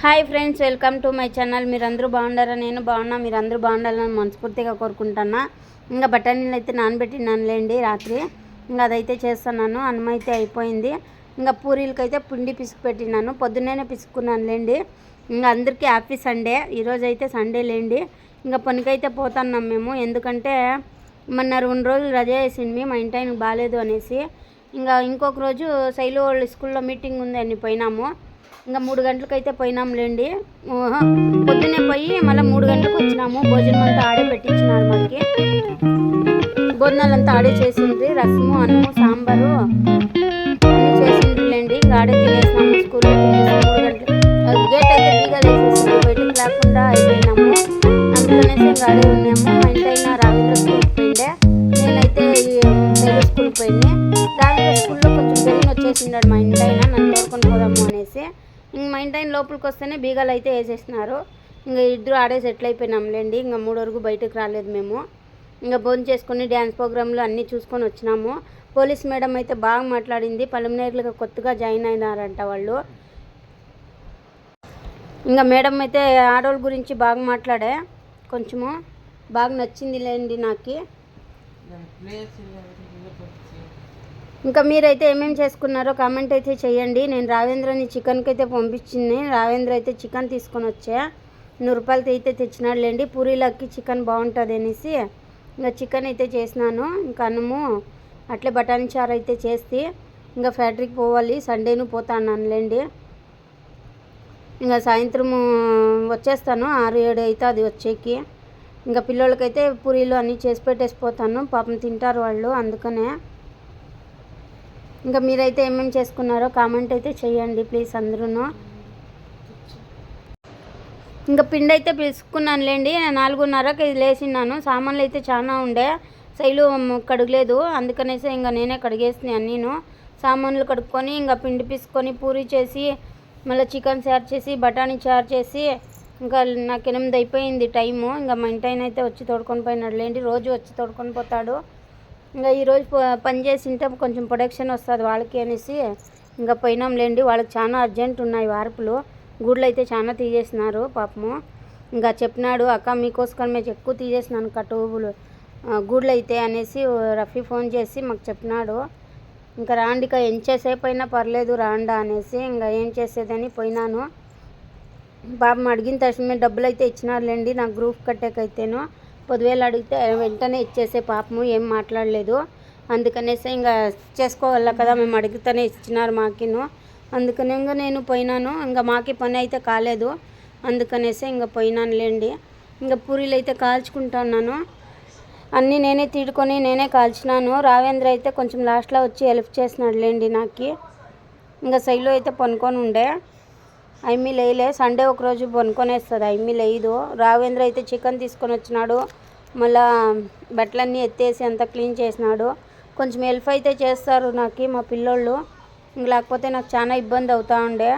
Hi friends welcome to my channel. మీరందరూ బాగుండారా? నేను బాగున్నా. మీరందరూ బాగుండాలని మనస్ఫూర్తిగా కోరుకుంటున్నా. ఇంకా బఠానీలు అయితే నానబెట్టినానులేండి రాత్రి. ఇంకా అదైతే చేస్తున్నాను. అన్నం అయితే అయిపోయింది. ఇంకా పూరీలకి అయితే పిండి పిసుకు పెట్టినాను పొద్దున్నే పిసుకున్నానులేండి ఇంకా అందరికీ హ్యాపీ సండే. ఈరోజు అయితే సండే లేండి. ఇంకా పనికైతే పోతున్నాం మేము. ఎందుకంటే మొన్న రెండు రోజులు రజా వేసింది మా ఇంటి ఆయనకు బాగాలేదు అనేసి. ఇంకా ఇంకొక రోజు శైలు వాళ్ళ స్కూల్లో మీటింగ్ ఉంది అని పోయినాము. ఇంకా మూడు గంటలకైతే పోయినాంలేండి. పొద్దునే పొద్దున్నే పోయి మళ్ళీ మూడు గంటలకు వచ్చినాము. భోజనం అంతా ఆడే పెట్టించినారు మనకి భోజనాలంతా ఆడే చేసింది రసము అన్నము సాంబారు అన్నీ చేసిండ్రులేండి. ఇంకా ఆడే తినేసినాము స్కూల్లో తినేసాము మూడు గంటలు గేట్ అయితే బీగా వేసేసిండ్రు బయటకు లేకుండా అయిపోయినాము. అందుకనేసి ఇంకా ఆడే ఉన్నాము. అంటే మా ఇంటి లోపలికి వస్తేనే బీగాలు అయితే వేసేసినారు ఇంకా ఇద్దరు ఆడే సెటిల్ అయిపోయినాంలేండి. ఇంకా మూడు వరకు బయటకు రాలేదు మేము. ఇంకా భోజనం చేసుకుని డ్యాన్స్ ప్రోగ్రాంలు అన్నీ చూసుకొని వచ్చినాము. పోలీస్ మేడం అయితే బాగా మాట్లాడింది. పలుమనేర్లకు కొత్తగా జాయిన్ అయినారంట వాళ్ళు. ఇంకా మేడం అయితే ఆడవాళ్ళ గురించి బాగా మాట్లాడే కొంచెము. బాగా నచ్చింది లేండి నాకు ఇంకా మీరైతే ఏమేమి చేసుకున్నారో కామెంట్ అయితే చేయండి. నేను రావేంద్రని చికెన్కి అయితే పంపించింది. రావేంద్ర అయితే చికెన్ తీసుకొని వచ్చా. నూరు రూపాయలతో అయితే తెచ్చినాడులేండి. పూరీలకి చికెన్ బాగుంటుంది అనేసి ఇంకా చికెన్ అయితే చేసినాను. ఇంకా అన్నము అట్లే బఠానీ చారు అయితే చేసి ఇంకా ఫ్యాక్టరీకి పోవాలి. సండేను పోతానులేండి ఇంకా సాయంత్రము వచ్చేస్తాను. ఆరు ఏడు అయితే అది వచ్చేకి. ఇంకా పిల్లలకైతే పూరీలు అన్నీ చేసి పెట్టేసి పోతాను పాపం తింటారు వాళ్ళు అందుకనే. ఇంకా మీరైతే ఏమేమి చేసుకున్నారో కామెంట్ అయితే చేయండి ప్లీజ్ అందరూ ఇంకా పిండి అయితే పిలుచుకున్నానులేండి నాలుగున్నరకి లేచిన్నాను సామాన్లు అయితే చాలా ఉండే శైలు కడగలేదు అందుకనేసి ఇంకా నేనే కడిగేసినాయి నేను సామాన్లు కడుక్కొని ఇంకా పిండి పిసుకొని పూరి చేసి మళ్ళీ చికెన్ చారు చేసి బఠానీ చార్ చేసి ఇంకా నాకు ఎనిమిది అయిపోయింది టైము ఇంకా మా ఇంటి అయితే వచ్చి తోడుకొని పోయినాడు లేండి రోజు వచ్చి తోడుకొని పోతాడు. ఇంకా ఈరోజు పని చేసింటే కొంచెం ప్రొడక్షన్ వస్తుంది వాళ్ళకి అనేసి ఇంకా పోయినాం లేండి వాళ్ళకి చాలా అర్జెంట్ ఉన్నాయి వార్పులు. గుడ్లు అయితే చాలా తీసేసినారు పాపము. ఇంకా చెప్పినాడు అక్క మీకోసం మేము ఎక్కువ తీసేసినాను అక్క టూబులు గుడ్లు అయితే అనేసి రఫీ ఫోన్ చేసి మాకు చెప్పినాడు. ఇంకా రాండిక ఏం చేసేపోయినా పర్లేదు రాండా అనేసి ఇంకా ఏం చేసేదని పోయినాను. పాపం అడిగిన తక్షణమే డబ్బులు అయితే ఇచ్చినారులేండి నాకు గ్రూప్ కట్టేకైతేను. పదివేలు అడిగితే వెంటనే ఇచ్చేసే పాపము ఏం మాట్లాడలేదు. అందుకనేసి ఇంకా చేసుకోవాల కదా మేము అడిగితేనే ఇచ్చినారు మాకిను. అందుకనే ఇంకా నేను పోయినాను. ఇంకా మాకి పని అయితే కాలేదు. అందుకనేసి ఇంకా పోయినానులేండి. ఇంకా పూరీలు అయితే కాల్చుకుంటున్నాను. అన్నీ నేనే తీడుకొని నేనే కాల్చినాను. రావేంద్ర అయితే కొంచెం లాస్ట్లో వచ్చి హెల్ప్ చేసినాడులేండి నాకు. ఇంకా శైలు అయితే పనుకొని ఉండే. అమ్మి లేలే సండే ఒకరోజు పనుకొనేస్తుంది. అమ్మి లేదు. రావేంద్ర అయితే చికెన్ తీసుకొని వచ్చినాడు. మళ్ళా బట్టలన్నీ ఎత్తేసి అంతా క్లీన్ చేసినాడు. కొంచెం హెల్ప్ అయితే చేస్తారు నాకు మా పిల్లోళ్ళు. ఇంక లేకపోతే నాకు చాలా ఇబ్బంది అవుతూ ఉండే.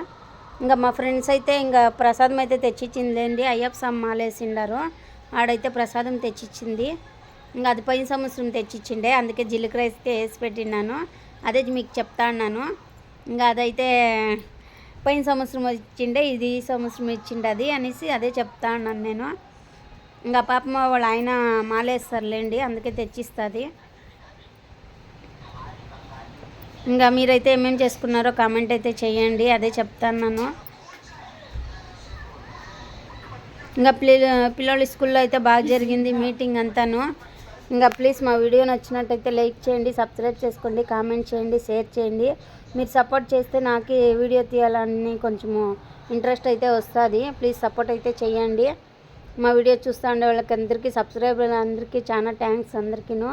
ఇంకా మా ఫ్రెండ్స్ అయితే ఇంకా ప్రసాదం అయితే తెచ్చిచ్చిందిలేండి అయ్యప్ప స్వామి మాలేసిండారు ఆడైతే ప్రసాదం తెచ్చిచ్చింది. ఇంకా అది పోయిన సంవత్సరం తెచ్చిచ్చిండే. అందుకే జీలకర్ర అయితే వేసి పెట్టినాను అదే మీకు చెప్తా ఉన్నాను ఇంకా అదైతే పోయిన సంవత్సరం ఇచ్చిండే ఇది ఈ సంవత్సరం ఇచ్చిండే అది అనేసి అదే చెప్తా అన్నాను నేను. ఇంకా పాపం వాళ్ళ ఆయన మాలేస్తారులేండి అందుకే తెచ్చిస్తుంది. ఇంకా మీరైతే ఏమేమి చేసుకున్నారో కామెంట్ అయితే చేయండి అదే చెప్తాను నేను ఇంకా పిల్ల పిల్లల స్కూల్లో అయితే బాగా జరిగింది మీటింగ్ అంతాను. ఇంకా ప్లీజ్ మా వీడియో నచ్చినట్టయితే లైక్ చేయండి సబ్స్క్రైబ్ చేసుకోండి కామెంట్ చేయండి షేర్ చేయండి. మీరు సపోర్ట్ చేస్తే నాకు వీడియో తీయాలని కొంచెము ఇంట్రెస్ట్ అయితే వస్తుంది. ప్లీజ్ సపోర్ట్ అయితే చేయండి. మా వీడియో చూస్తూ ఉండే వాళ్ళకి అందరికీ సబ్స్క్రైబర్ అందరికీ చాలా థ్యాంక్స్ అందరికీను.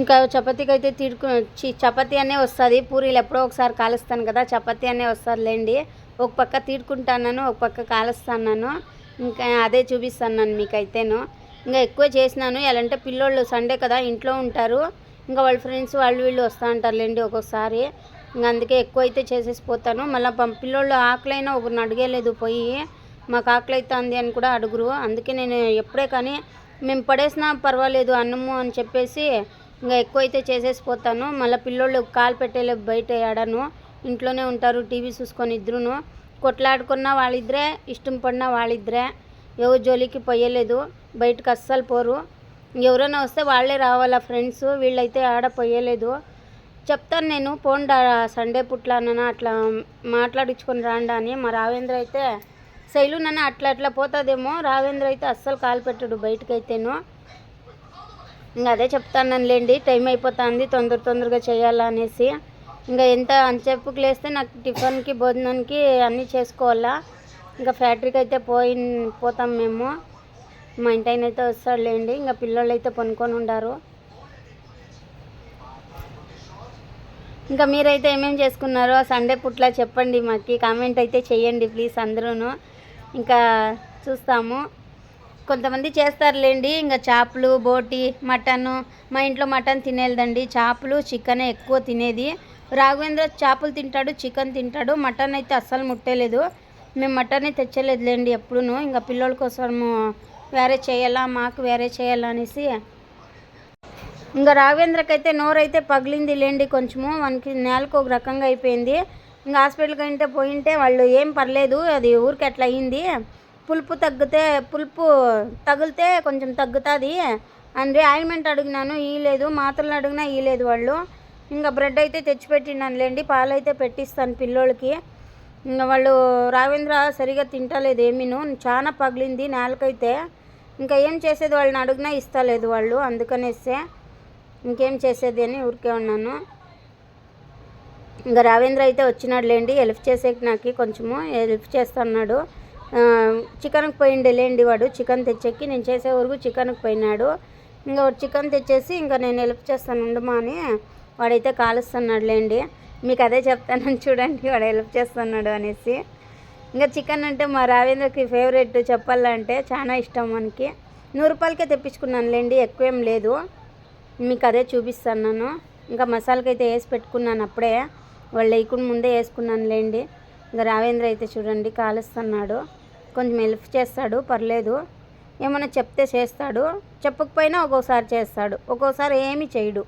ఇంకా చపాతీకి అయితే తిడుకు చి చపాతీ అనే వస్తుంది. పూరీలు ఎప్పుడో ఒకసారి కాలుస్తాను కదా చపాతీ అనే వస్తుంది లేండి ఒక పక్క తీడుకుంటాను ఒక పక్క కాలుస్తాను ఇంకా అదే చూపిస్తాను మీకైతేను. ఇంకా ఎక్కువ చేసినాను. ఎలా అంటే పిల్లోళ్ళు సండే కదా ఇంట్లో ఉంటారు. ఇంకా వాళ్ళ ఫ్రెండ్స్ వాళ్ళు వీళ్ళు వస్తూ ఉంటారులేండి ఒక్కొక్కసారి ఇంకా అందుకే ఎక్కువ అయితే చేసేసి పోతాను. మళ్ళీ పిల్లోళ్ళు ఆకలైనా ఒకరిని అడిగేలేదు పోయి. మాకు ఆకలి అవుతుంది అని కూడా అడుగురు. అందుకే నేను ఎప్పుడే కానీ మేము పడేసినా పర్వాలేదు అన్నము అని చెప్పేసి ఇంకా ఎక్కువ అయితే చేసేసి పోతాను. మళ్ళీ పిల్లోళ్ళు కాలు పెట్టేలే బయట ఆడను ఇంట్లోనే ఉంటారు టీవీ చూసుకొని ఇద్దరును. కొట్లాడుకున్న వాళ్ళిద్దరే ఇష్టం పడిన వాళ్ళిద్దరే. ఎవరు జోలికి పోయలేదు బయటకు అస్సలు పోరు. ఎవరైనా వస్తే వాళ్ళే రావాలా ఫ్రెండ్స్? వీళ్ళైతే ఆడ పోయలేదు. చెప్తాను నేను పోండా సండే పుట్లనన్నా అట్లా మాట్లాడించుకొని రాండా అని. మా రావేంద్ర అయితే శైలునన్న అట్లా అట్లా పోతుందేమో. రావేంద్ర అయితే అస్సలు కాలు పెట్టడు బయటకైతేను. ఇంకా అదే చెప్తానులేండి టైం అయిపోతుంది తొందర తొందరగా చేయాలా అనేసి. ఇంకా ఎంత అంచెప్పుకు లేస్తే నాకు టిఫిన్కి భోజనానికి అన్నీ చేసుకోవాలా. ఇంకా ఫ్యాక్టరీకి అయితే పోయి పోతాం మేము. మా ఇంటి ఆయన అయితే వస్తాడులేండి. ఇంకా పిల్లలు అయితే పనుకొని ఉండారు. ఇంకా మీరైతే ఏమేమి చేసుకున్నారో సండే పుట్ల చెప్పండి మాకు. కామెంట్ అయితే చేయండి ప్లీజ్ అందరూను. ఇంకా చూస్తాము. కొంతమంది చేస్తారులేండి. ఇంకా చేపలు బోటి మటను. మా ఇంట్లో మటన్ తినేదండి చేపలు చికెన్ ఎక్కువ తినేది. రాఘవేంద్ర చేపలు తింటాడు చికెన్ తింటాడు. మటన్ అయితే అస్సలు ముట్టలేదు. మేము మటన్ తెచ్చలేదులేండి ఎప్పుడూ ఇంకా పిల్లల కోసము వేరే చేయాలా మాకు వేరే చేయాలా అనేసి. ఇంకా రాఘవేంద్రకైతే నోరైతే పగిలింది లేండి కొంచెము. వానికి నేలకు ఒక రకంగా అయిపోయింది. ఇంకా హాస్పిటల్కి అయితే పోయింటే వాళ్ళు ఏం పర్లేదు అది ఊరికి అట్లా అయింది. పులుపు తగ్గితే పులుపు తగిలితే కొంచెం తగ్గుతుంది. అండి ఆయిల్మెంట్ అడిగినాను ఇయ్యలేదు మాత్రలు అడిగినా ఇయ్యలేదు వాళ్ళు. ఇంకా బ్రెడ్ అయితే తెచ్చిపెట్టినాను లేండి పాలు అయితే పెట్టిస్తాను పిల్లోళ్ళకి. వాళ్ళు రావేంద్ర సరిగా తింటలేదు ఏమీను. చాలా పగిలింది నేలకైతే. ఇంకా ఏం చేసేది వాళ్ళని అడిగినా ఇస్తలేదు వాళ్ళు అందుకనేసే ఇంకేం చేసేది అని ఊరికే ఉన్నాను. ఇంకా రావేంద్ర అయితే వచ్చినాడు లేండి హెల్ప్ చేసేకి నాకు కొంచెము హెల్ప్ చేస్తున్నాడు. చికెన్కి పోయిండే లేండి వాడు చికెన్ తెచ్చేకి. నేను చేసే వరకు చికెన్కి పోయినాడు. ఇంకా వాడు చికెన్ తెచ్చేసి ఇంకా నేను హెల్ప్ చేస్తాను ఉండమా అని వాడైతే కాలుస్తున్నాడు లేండి మీకు అదే చెప్తానని చూడండి వాడు హెల్ప్ చేస్తున్నాడు అనేసి. ఇంకా చికెన్ అంటే మా రావేంద్రకి ఫేవరెట్ చెప్పాలంటే చాలా ఇష్టం మనకి నూరు రూపాయలకే తెప్పించుకున్నాను లేండి ఎక్కువేం లేదు. మీకు అదే చూపిస్తున్నాను. ఇంకా మసాలాకి అయితే వేసి పెట్టుకున్నాను అప్పుడే. వాళ్ళు వేయకుండా ముందే వేసుకున్నాను లేండి ఇంకా రావేంద్ర అయితే చూడండి కాలుస్తున్నాడు. కొంచెం హెల్ప్ చేస్తాడు పర్లేదు. ఏమైనా చెప్తే చేస్తాడు. చెప్పకపోయినా ఒక్కోసారి చేస్తాడు. ఒక్కోసారి ఏమీ చేయడు.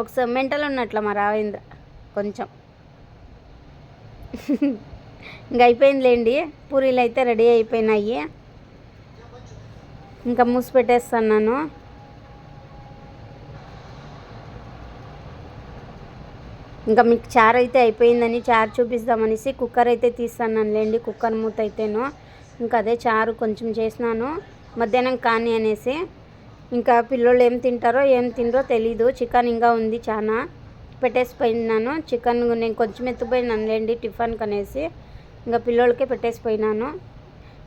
ఒకసారి మెంటల్ ఉన్నట్ల మా రావేంద్ర. కొంచెం. ఇంకా అయిపోయిందిలేండి. పూరీలు అయితే రెడీ అయిపోయినాయి. ఇంకా మూసి పెట్టేస్తున్నాను ఇంకా మీకు చారు అయితే అయిపోయిందని చారు చూపిస్తామనేసి కుక్కర్ అయితే తీస్తాను లేండి కుక్కర్ మూత అయితేను. ఇంకా అదే చారు కొంచెం చేసినాను. మధ్యాహ్నం కానీ అనేసి. ఇంకా పిల్లోళ్ళు ఏం తింటారో ఏం తినరో తెలీదు. చికెన్ ఇంకా ఉంది చాలా పెట్టేసి పోయినాను చికెన్ నేను కొంచెం ఎత్తుపోయినాను లేండి టిఫిన్ అనేసి ఇంకా పిల్లోళ్ళకే పెట్టేసి పోయినాను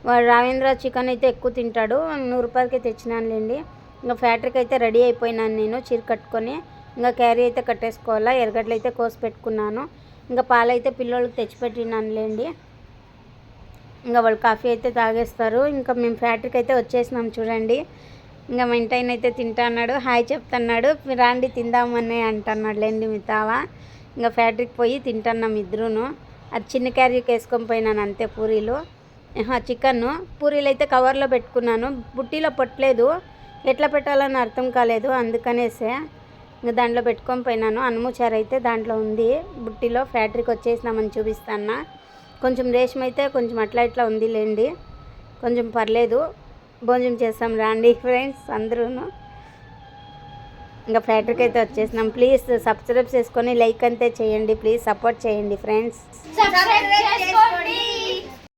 వాడు రావేంద్ర చికెన్ అయితే ఎక్కువ తింటాడు. నూరు రూపాయలకి తెచ్చినాను లేండి ఇంకా ఫ్యాక్టరీకి అయితే రెడీ అయిపోయినాను నేను చీర కట్టుకొని. ఇంకా క్యారీ అయితే కట్టేసుకోవాలా ఎరగడ్డలు అయితే కోసి పెట్టుకున్నాను. ఇంకా పాలైతే పిల్లోళ్ళకి తెచ్చిపెట్టినాను లేండి ఇంకా వాళ్ళు కాఫీ అయితే తాగేస్తారు. ఇంకా మేము ఫ్యాక్టరీకి అయితే వచ్చేసినాం చూడండి. ఇంకా మా ఇంటి ఆయన అయితే తింటాన్నాడు హాయ్ చెప్తున్నాడు. రాండి తిందామని అంటున్నాడు లేండి మితావా. ఇంకా ఫ్యాక్టరీకి పోయి తింటున్నాం ఇద్దరును. అది చిన్న క్యారీకి వేసుకొని పోయినాను అంతే పూరీలు. చికెన్ పూరీలు అయితే కవర్లో పెట్టుకున్నాను. బుట్టీలో పట్టలేదు. ఎట్లా పెట్టాలని అర్థం కాలేదు. అందుకనేసే ఇంకా దాంట్లో పెట్టుకొని పోయినాను. అన్నముచారు అయితే దాంట్లో ఉంది. బుట్టిలో ఫ్యాక్టరీకి వచ్చేసినామని చూపిస్తాను కొంచెం రేషం అయితే కొంచెం అట్లా ఇట్లా ఉంది లేండి. కొంచెం పర్లేదు. భోజనం చేస్తాం రాండి ఫ్రెండ్స్ అందరూ ఇంకా ఫ్యాక్టరీకి అయితే వచ్చేసినాం. ప్లీజ్ సబ్స్క్రైబ్ చేసుకొని లైక్ అంతే చేయండి. ప్లీజ్ సపోర్ట్ చేయండి ఫ్రెండ్స్.